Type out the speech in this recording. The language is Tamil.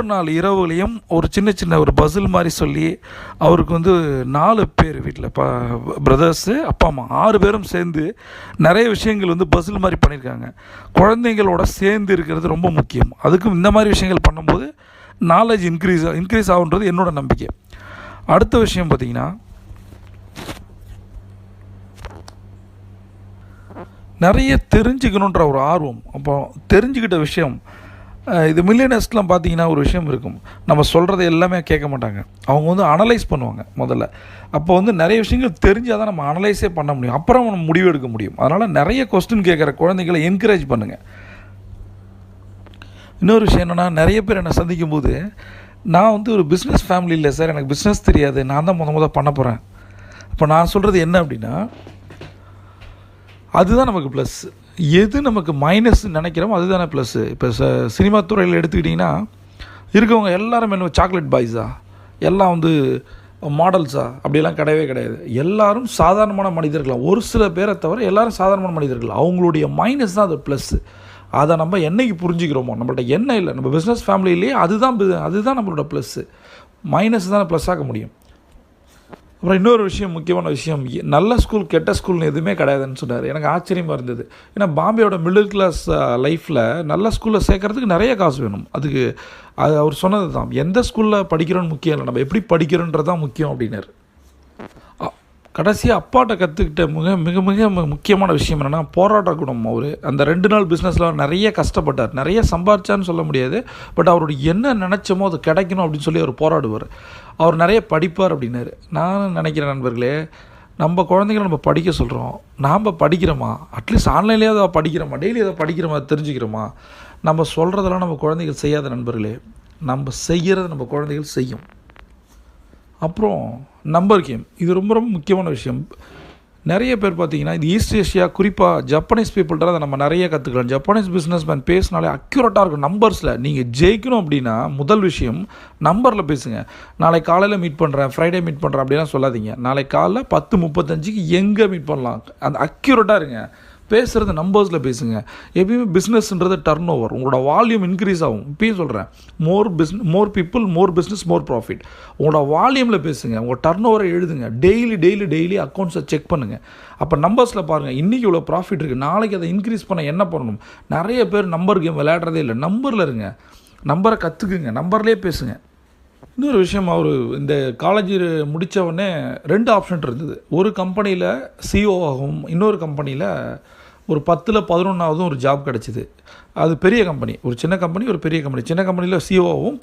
ஒரு நாள் இரவுலையும் ஒரு சின்ன சின்ன ஒரு பசில் மாதிரி சொல்லி அவருக்கு வந்து நாலு பேர் வீட்டில் பா பிரதர்ஸு அப்பா அம்மா ஆறு பேரும் சேர்ந்து நிறைய விஷயங்கள் வந்து பசில் மாதிரி பண்ணியிருக்காங்க. குழந்தைங்களோட சேர்ந்து இருக்கிறது ரொம்ப முக்கியம். அதுக்கும் இந்த மாதிரி விஷயங்கள் பண்ணும்போது நாலேஜ் இன்க்ரீஸ் இன்க்ரீஸ் ஆகுன்றது என்னோட நம்பிக்கை. அடுத்த விஷயம் பார்த்தீங்கன்னா நிறைய தெரிஞ்சுக்கணுன்ற ஒரு ஆர்வம். அப்போ தெரிஞ்சுக்கிட்ட விஷயம் இது மில்லியனர்ஸ்லாம் பார்த்தீங்கன்னா ஒரு விஷயம் இருக்கும். நம்ம சொல்கிறத எல்லாமே கேட்க மாட்டாங்க. அவங்க வந்து அனலைஸ் பண்ணுவாங்க முதல்ல. அப்போ வந்து நிறைய விஷயங்கள் தெரிஞ்சால் தான் நம்ம அனலைஸே பண்ண முடியும். அப்புறம் நம்ம முடிவு எடுக்க முடியும். அதனால் நிறைய கொஸ்டின் கேட்குற குழந்தைகளை என்கரேஜ் பண்ணுங்கள் இன்னொரு விஷயம் என்னென்னா நிறைய பேர் என்னை சந்திக்கும் போது நான் வந்து ஒரு பிஸ்னஸ் ஃபேமிலி இல்லை சார் எனக்கு பிஸ்னஸ் தெரியாது. நான் தான் முத முத பண்ண போகிறேன் இப்போ நான் சொல்கிறது என்ன அப்படின்னா அதுதான் நமக்கு ப்ளஸ் எது நமக்கு மைனஸ் நினைக்கிறோமோ அதுதானே ப்ளஸ்ஸு இப்போ ச சினிமா துறையில் எடுத்துக்கிட்டிங்கன்னா இருக்கவங்க எல்லாரும் என்ன சாக்லேட் பாய்ஸா எல்லாம் வந்து மாடல்ஸா அப்படியெல்லாம் கிடையவே கிடையாது. எல்லாரும் சாதாரணமான மனிதர்கள் ஒரு சில பேரை தவிர எல்லாரும் சாதாரணமான மனிதர்கள். அவங்களுடைய மைனஸ் தான் அது ப்ளஸ்ஸு அதை நம்ம என்னைக்கு புரிஞ்சுக்கிறோமோ? நம்மள்ட்ட என்ன இல்லை? நம்ம பிஸ்னஸ் ஃபேமிலியிலேயே அதுதான் அதுதான் நம்மளோட ப்ளஸ்ஸு மைனஸ் தான் ப்ளஸ் ஆக முடியும். அப்புறம் இன்னொரு விஷயம் முக்கியமான விஷயம் நல்ல ஸ்கூல் கெட்ட ஸ்கூல்னு எதுவுமே கிடையாதுன்னு சொன்னார் எனக்கு ஆச்சரியமாக இருந்தது. ஏன்னா பாம்பேயோட மிடில் கிளாஸ் லைஃப்பில் நல்ல ஸ்கூலில் சேர்க்கறதுக்கு நிறைய காசு வேணும். அதுக்கு அது அவர் சொன்னது தான் எந்த ஸ்கூலில் படிக்கிறோன்னு முக்கியம் இல்லை நம்ம எப்படி படிக்கிறோன்றது தான் முக்கியம் அப்படின்னாரு. கடைசியாக அப்பாட்ட கற்றுக்கிட்ட மிக மிக மிக முக்கியமான விஷயம் என்னென்னா போராட்ட குணம் அவர். அந்த ரெண்டு நாள் பிஸ்னஸில் நிறைய கஷ்டப்பட்டார். நிறைய சம்பாரிச்சான்னு சொல்ல முடியாது. பட் அவரோட என்ன நினச்சமோ அது கிடைக்கணும் அப்படின்னு சொல்லி அவர் போராடுவார். அவர் நிறைய படிப்பார் அப்படின்னாரு. நான் நினைக்கிறேன் நண்பர்களே நம்ம குழந்தைங்களை நம்ம படிக்க சொல்கிறோம் நாம் படிக்கிறோமா? அட்லீஸ்ட் ஆன்லைன்லேயே அதை படிக்கிறோமா? டெய்லி அதை படிக்கிறோமா? தெரிஞ்சுக்கிறோமா? நம்ம சொல்கிறதெல்லாம் நம்ம குழந்தைகள் செய்யாத நண்பர்களே நம்ம செய்கிறத நம்ம குழந்தைகள் செய்யும். அப்புறம் நம்பர் கேம் இது ரொம்ப ரொம்ப முக்கியமான விஷயம். நிறைய பேர் பார்த்தீங்கன்னா இது ஈஸ்ட் ஏஷியா குறிப்பாக ஜப்பனீஸ் பீப்புள்கிட்ட அதை நம்ம நிறைய கற்றுக்கலாம் ஜப்பனீஸ் பிஸ்னஸ் மேன் பேசினாலே அக்யூரேட்டாக இருக்கும் நம்பர்ஸில் நீங்கள் ஜெயிக்கணும் அப்படின்னா முதல் விஷயம் நம்பரில் பேசுங்க. நாளை காலையில் மீட் பண்ணுறேன் ஃப்ரைடே மீட் பண்ணுறேன் அப்படிலாம் சொல்லாதீங்க. நாளை காலைல பத்து முப்பத்தஞ்சுக்கு எங்கே மீட் பண்ணலாம்? அந்த அக்யூரேட்டாக இருங்க. பேசுகிறது நம்பர்ஸில் பேசுங்க. எப்பயுமே பிஸ்னஸ்ன்றது டர்ன் ஓவர் உங்களோட வால்யூம் இன்க்ரீஸ் ஆகும். இப்பயும் சொல்கிறேன் more business more people more business more profit உங்களோட வால்யூமில் பேசுங்க. உங்கள் டர்ன் ஓவரை எழுதுங்க. டெய்லி டெய்லி டெய்லி அக்கௌண்ட்ஸை செக் பண்ணுங்கள் அப்போ நம்பர்ஸில் பாருங்கள் இன்றைக்கி இவ்வளோ ப்ராஃபிட் இருக்குது நாளைக்கு அதை இன்க்ரீஸ் பண்ண என்ன பண்ணணும்? நிறைய பேர் நம்பர் கேம் விளையாடுறதே இல்லை. நம்பரில் இருங்க. நம்பரை கற்றுக்குங்க நம்பர்லேயே பேசுங்க. இன்னொரு விஷயம் அவர் இந்த காலேஜ் முடித்த உடனே ரெண்டு ஆப்ஷன் இருந்தது. ஒரு கம்பெனியில் சிஓ ஆகும். இன்னொரு கம்பெனியில் ஒரு பத்தில் பதினொன்றாவதும் ஒரு ஜாப் கிடச்சிது. அது பெரிய கம்பெனி ஒரு சின்ன கம்பெனி ஒரு பெரிய கம்பெனி சின்ன கம்பெனியில் சிஓவும்